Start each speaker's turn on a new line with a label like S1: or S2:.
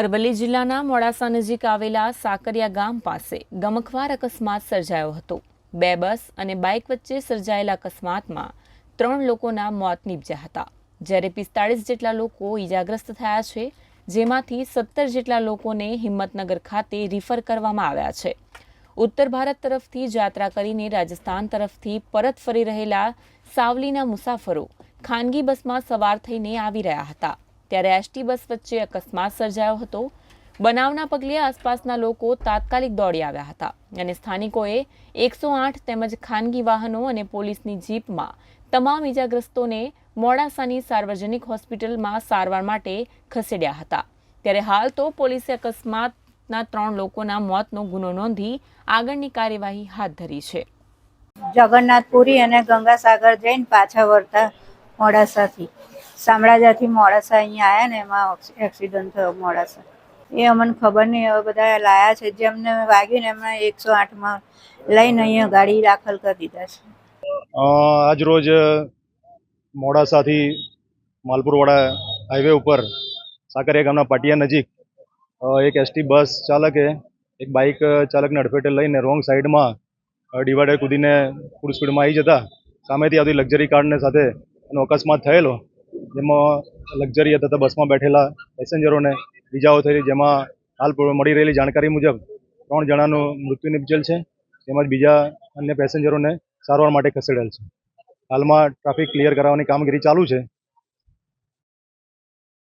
S1: અરવલ્લી જિલ્લાના મોડાસા નજીક આવેલા સાકરિયા ગામ પાસે ગમખવાર અકસ્માત સર્જાયો હતો. બે બસ અને બાઇક વચ્ચે સર્જાયેલા અકસ્માતમાં ત્રણ લોકોના મોત નીપજ્યા હતા. જ્યારે પિસ્તાળીસ જેટલા લોકો ઈજાગ્રસ્ત થયા છે, જેમાંથી સત્તર જેટલા લોકોને હિંમતનગર ખાતે રિફર કરવામાં આવ્યા છે. ઉત્તર ભારત તરફથી યાત્રા કરીને રાજસ્થાન તરફથી પરત ફરી રહેલા સાવલીના મુસાફરો ખાનગી બસમાં સવાર થઈને આવી રહ્યા હતા. ત્યારે એસટી બસ વચ્ચે અકસ્માત સર્જાયો હતો. બનાવના પગલે આસપાસના લોકો તાત્કાલિક દોડી આવ્યા હતા અને સ્થાનિકોએ એકસો આઠ તેમજ ખાનગી વાહનો અને પોલીસની જીપમાં તમામ ઇજાગ્રસ્તોને મોડાસાની સાર્વજનિક હોસ્પિટલમાં સારવાર માટે ખસેડ્યા હતા. ત્યારે હાલ તો પોલીસે અકસ્માતના ત્રણ લોકોના મોતનો ગુનો નોંધી આગળની કાર્યવાહી હાથ ધરી છે.
S2: જગન્નાથપુરી અને ગંગાસાગર જઈને પાછા વળતા મોડાસાથી. શામળાજાથી મોડાસા અહીંયા આવ્યા ને એમાં એક્સિડન્ટ થયો મોડાસા. એ અમને ખબર નહીં, હવે બધા લાયા છે. જેમને વાગ્યું ને એમને એકસો આઠમાં લઈને અહીંયા ગાડી દાખલ કરી દીધા છે.
S3: આજ રોજ મોડાસાથી માલપુરવાડા હાઈવે ઉપર સાકરિયા ગામના પાટિયા નજીક એક એસટી બસ ચાલકે, એક બાઇક ચાલકને અડફેટે લઈને રોંગ સાઈડમાં ડિવાઈડર કૂદીને ફૂલ સ્પીડમાં આવી જતા. સામેથી આવતી લક્ઝરી કારને સાથે એનો અકસ્માત થયેલો. જેમાં લક્ઝરી તથા બસમાં બેઠેલા પેસેન્જરોને ઇજાઓ થઈ જેમાં હાલ મળી રહેલી જાણકારી મુજબ ત્રણ જણાનું મૃત્યુ નિપજેલ છે. તેમજ બીજા અન્ય પેસેન્જરોને સારવાર માટે ખસેડેલ છે. હાલમાં ટ્રાફિક ક્લિયર કરાવવાની કામગીરી ચાલુ છે.